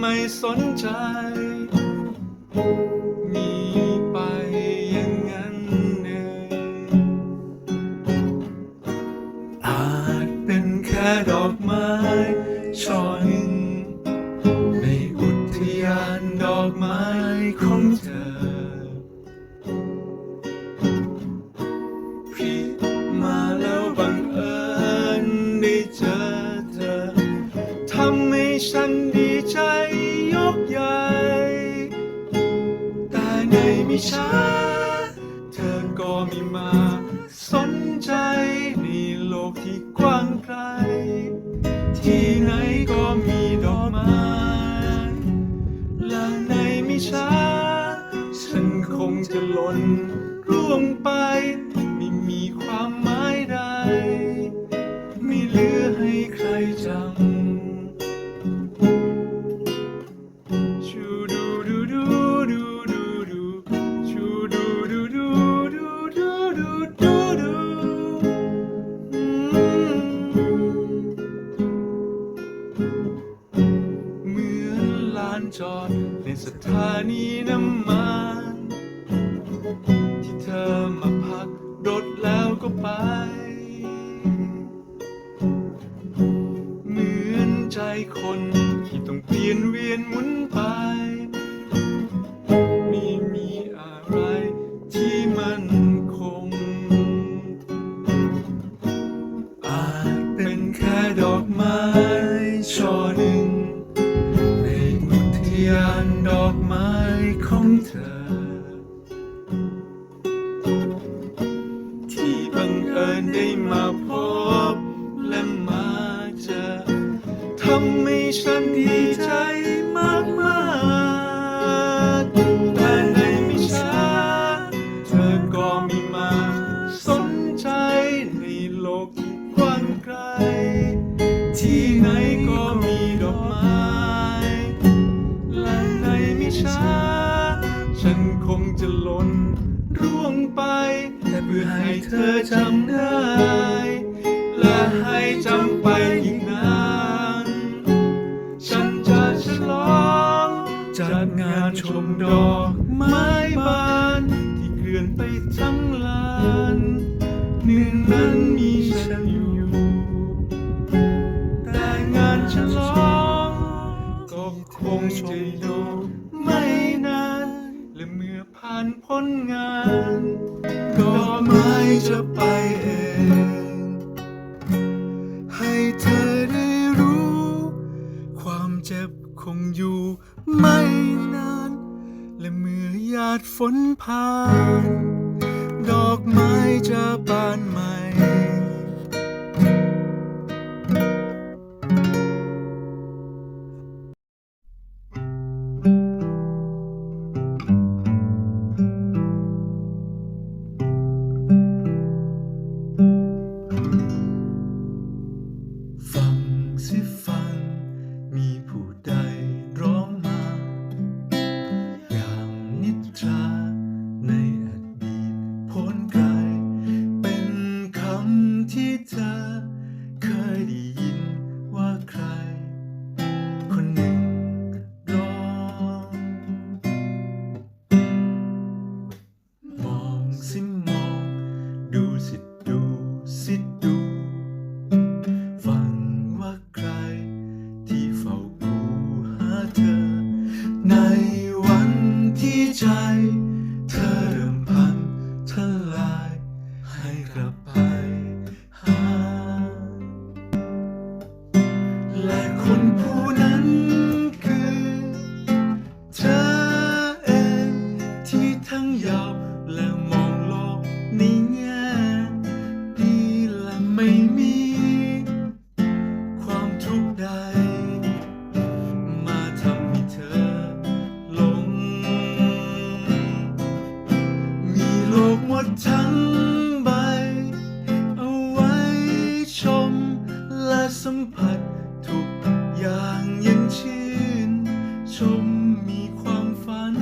ไม่สนใจ มีไปอย่างนั้นเองอาจเป็นแค่ดอกไม้ช่อหนึ่งในอุทยานดอกไม้ของเธอ พี่มาแล้วบังเอิญได้เจอเธอทำให้ฉัน ช้า เธอก็ไม่มา สนใจในโลกที่กว้างไกล ที่ไหนก็มีดอกไม้และในไม่ช้า ฉันคงจะหล่นร่วงไป ใจคนที่ต้องเปลี่ยนเวียนหมุนไปมีมีอะไรที่มันคง อาจเป็นแค่ดอกไม้ช่อหนึ่ง ในอุทยานดอกไม้ของเธอ ก็คงจะอยู่ไม่นานและเมื่อผ่านพ้นงานดอกไม้จะไปเองให้เธอได้รู้ ความเจ็บคงอยู่ไม่นาน และเมื่อหยาดฝนผ่าน ดอกไม้จะบานใหม่ ใจ เธอเริ่มพันทลาย ให้กลับไปหา และคนผู้นั้นคือ เธอเองที่ทั้งยาวและมองโลกในแง่ สัมผัสทุกอย่างยันชื่น ชมมีความฝัน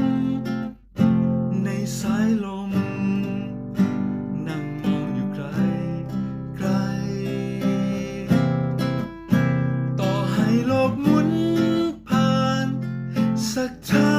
ในสายลม นั่งมองอยู่ไกลไกล ต่อให้โลกหมุนผ่าน สักทา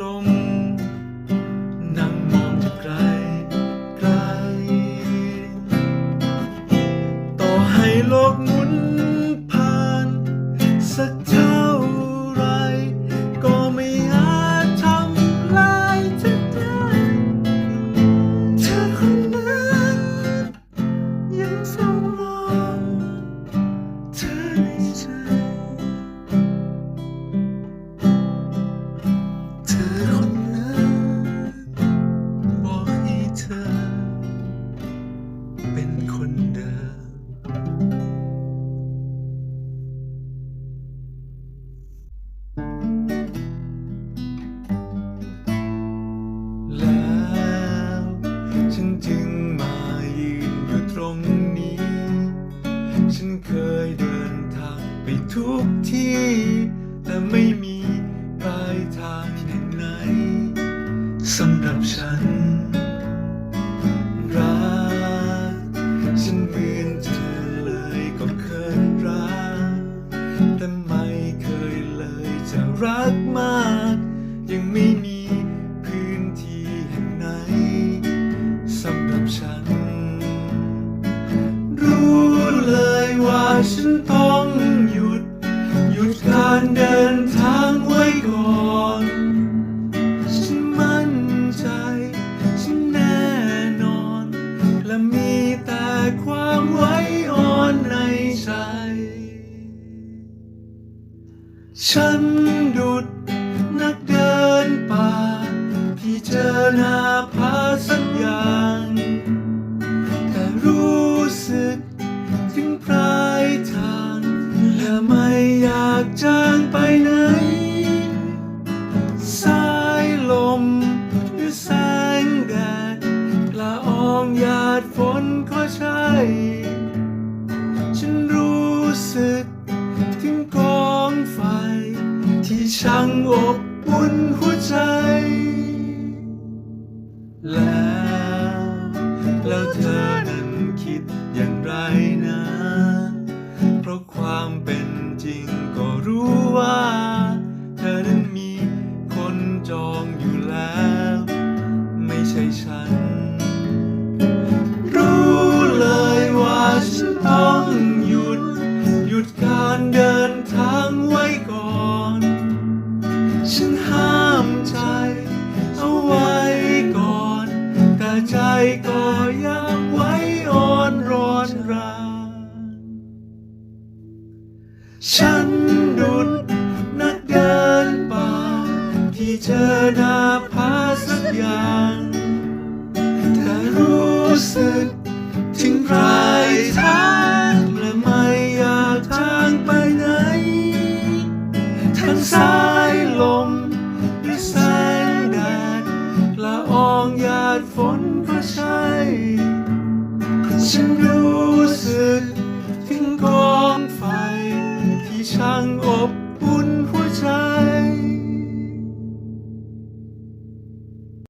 ลม แต่ความไว้อ่อนในใจ ฉันดุดนักเดินป่า ที่เจอหน้าผาสักอย่าง แต่รู้สึกถึงปลายทางและไม่อยากจางไปไหน ช่างอบอุ่นหัวใจ แล้ว แล้วเธอนั้นคิดอย่างไรนะ เพราะความเป็นจริงก็รู้ว่า เธอนั้นมีคนจองอยู่แล้ว ไม่ใช่ฉัน รู้เลยว่าฉันต้องหยุด หยุดการเดิน ฉันดุดนักเดินป่า ที่เจอหน้าผาสักอย่าง เธอรู้สึกถึงปลายทางและไม่อยากทางไปไหน ทั้งสายลมและแสงแดดละอองหยาดฝนก็ใช่ฉันรู้ 세상